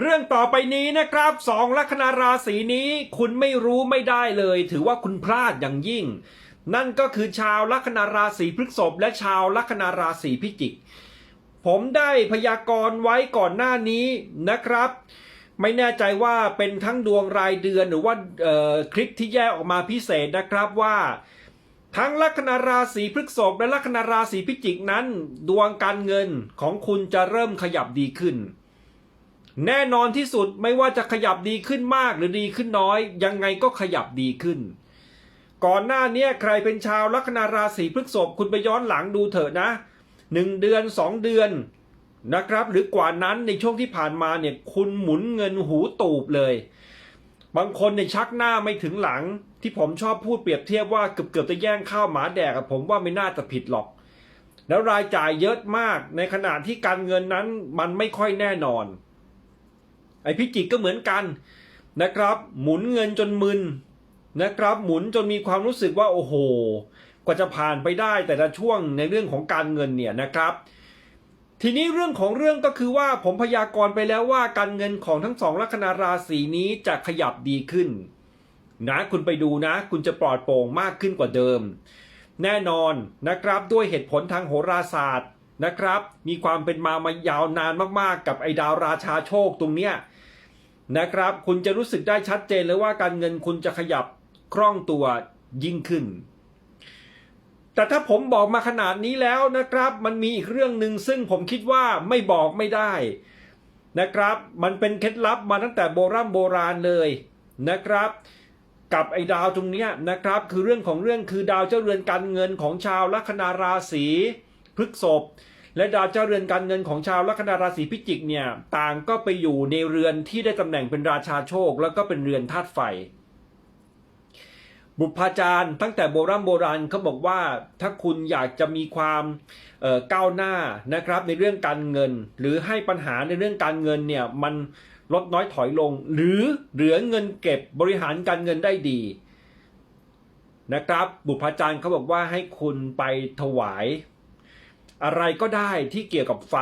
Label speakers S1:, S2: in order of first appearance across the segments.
S1: เรื่องต่อไปนี้นะครับสองลัคนาราศีนี้คุณไม่รู้ไม่ได้เลย ถือว่าคุณพลาดอย่างยิ่ง นั่นก็คือชาวลัคนาราศีพฤษภและชาวลัคนาราศีพิจิก ผมได้พยากรณ์ไว้ก่อนหน้านี้นะครับ ไม่แน่ใจว่าเป็นทั้งดวงรายเดือนหรือว่าคลิปที่แยกออกมาพิเศษนะครับว่าทั้งลัคนาราศีพฤษภและลัคนาราศีพิจิกนั้น ดวงการเงินของคุณจะเริ่มขยับดีขึ้น แน่นอนที่สุดไม่ว่าจะขยับดีขึ้นมากหรือดีขึ้นน้อย ยังไงก็ขยับดีขึ้น ก่อนหน้านี้ใครเป็นชาวลัคนาราศีพฤษภคุณไปย้อนหลังดูเถอะนะหนึ่งเดือนสองเดือนนะครับ หรือกว่านั้นในช่วงที่ผ่านมาเนี่ยคุณหมุนเงินหูตูบเลย บางคนเนี่ยชักหน้าไม่ถึงหลัง ที่ผมชอบพูดเปรียบเทียบว่าเกือบเกือบจะแย่งข้าวหมาแดกอะผมว่าไม่น่าจะผิดหรอก แล้วรายจ่ายเยอะมากในขณะที่การเงินนั้นมันไม่ค่อยแน่นอน ไอพิจิกก็เหมือนกันนะครับ หมุนเงินจนมึนนะครับ หมุนจนมีความรู้สึกว่าโอ้โห กว่าจะผ่านไปได้แต่ละช่วงในเรื่องของการเงินเนี่ยนะครับ ทีนี้เรื่องของเรื่องก็คือว่าผมพยากรณ์ไปแล้วว่าการเงินของทั้งสองลัคนาราศีนี้จะขยับดีขึ้นนะคุณไปดูนะ คุณจะปลอดโปร่งมากขึ้นกว่าเดิม แน่นอนนะครับด้วยเหตุผลทางโหราศาสตร์ นะครับ มีความเป็นมามายาวนานมากๆ กับไอ้ดาวราชาโชคตรงเนี้ยนะครับ คุณจะรู้สึกได้ชัดเจนเลยว่าการเงินคุณจะขยับคล่องตัวยิ่งขึ้น แต่ถ้าผมบอกมาขนาดนี้แล้วนะครับ มันมีอีกเรื่องหนึ่งซึ่งผมคิดว่าไม่บอกไม่ได้นะครับ มันเป็นเคล็ดลับมาตั้งแต่โบราณโบราณเลยนะครับ กับไอ้ดาวตรงเนี้ยนะครับ คือเรื่องของเรื่องคือดาวเจ้าเรือนการเงินของชาวลัคนาราศีพฤกษภ และดาวเจ้าเรือนการเงินของชาวลัคนาราศีพิจิกเนี่ยต่างก็ไปอยู่ในเรือนที่ได้ตำแหน่งเป็นราชาโชค แล้วก็เป็นเรือนธาตุไฟ บุพจารย์ตั้งแต่โบราณโบราณเขาบอกว่าถ้าคุณอยากจะมีความก้าวหน้านะครับในเรื่องการเงิน หรือให้ปัญหาในเรื่องการเงินเนี่ยมันลดน้อยถอยลง หรือเหลือเงินเก็บบริหารการเงินได้ดีนะครับ บุพจารย์เขาบอกว่าให้คุณไปถวาย อะไรก็ได้ที่เกี่ยวกับไฟ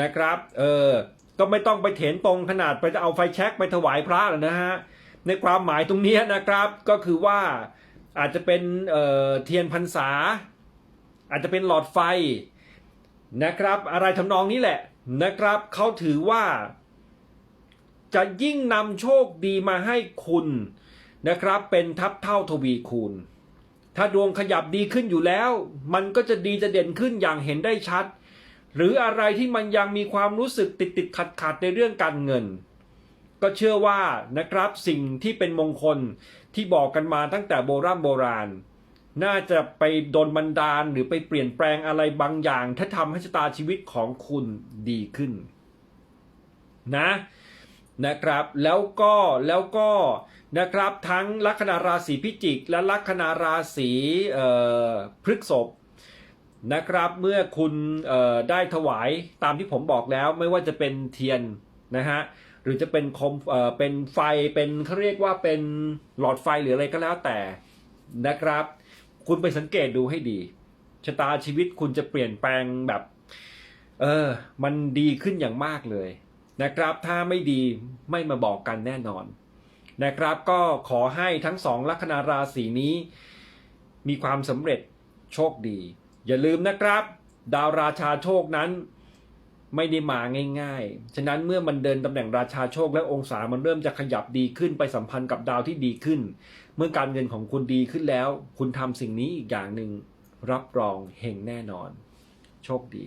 S1: นะครับ เออ ก็ไม่ต้องไปเถนตรงขนาดไปจะเอาไฟแช็กไปถวายพระหรอกนะฮะ ในความหมายตรงนี้นะครับ ก็คือว่าอาจจะเป็นเเทียนพรรษา อาจจะเป็นหลอดไฟนะครับ อะไรทำนองนี้แหละนะครับ เขาถือว่า จะยิ่งนำโชคดีมาให้คุณนะครับ เป็นทับเท่าทวีคูณ ถ้าดวงขยับดีขึ้นอยู่แล้ว มันก็จะดีจะเด่นขึ้นอย่างเห็นได้ชัด หรืออะไรที่มันยังมีความรู้สึกติดติดขัดขัดในเรื่องการเงิน ก็เชื่อว่านะครับสิ่งที่เป็นมงคลที่บอกกันมาตั้งแต่โบราณโบราณ น่าจะไปโดนบันดาลหรือไปเปลี่ยนแปลงอะไรบางอย่าง ถ้าทำให้ชะตาชีวิตของคุณดีขึ้น นะ นะครับแล้วก็แล้วก็นะครับทั้งลัคนาราศีพิจิก และลัคนาราศีพฤกษภนะครับเมื่อคุณได้ถวายตามที่ผมบอกแล้วไม่ว่าจะเป็นเทียนนะฮะหรือจะเป็นคมเอ่อเป็นไฟเป็นเขาเรียกว่าเป็นหลอดไฟหรืออะไรก็แล้วแต่นะครับ คุณไปสังเกตดูให้ดีชะตาชีวิตคุณจะเปลี่ยนแปลงแบบ เออ มันดีขึ้นอย่างมากเลย นะครับถ้าไม่ดีไม่มาบอกกันแน่นอนนะครับก็ขอให้ทั้งสองลัคนาราศีนี้ มีความสำเร็จโชคดี อย่าลืมนะครับ ดาวราชาโชคนั้นไม่ได้มาง่ายๆ ฉะนั้นเมื่อมันเดินตำแหน่งราชาโชคและองศามันเริ่มจะขยับดีขึ้นไปสัมพันธ์กับดาวที่ดีขึ้น เมื่อการเงินของคุณดีขึ้นแล้ว คุณทำสิ่งนี้อีกอย่างหนึ่งรับรองเฮงแน่นอน โชคดี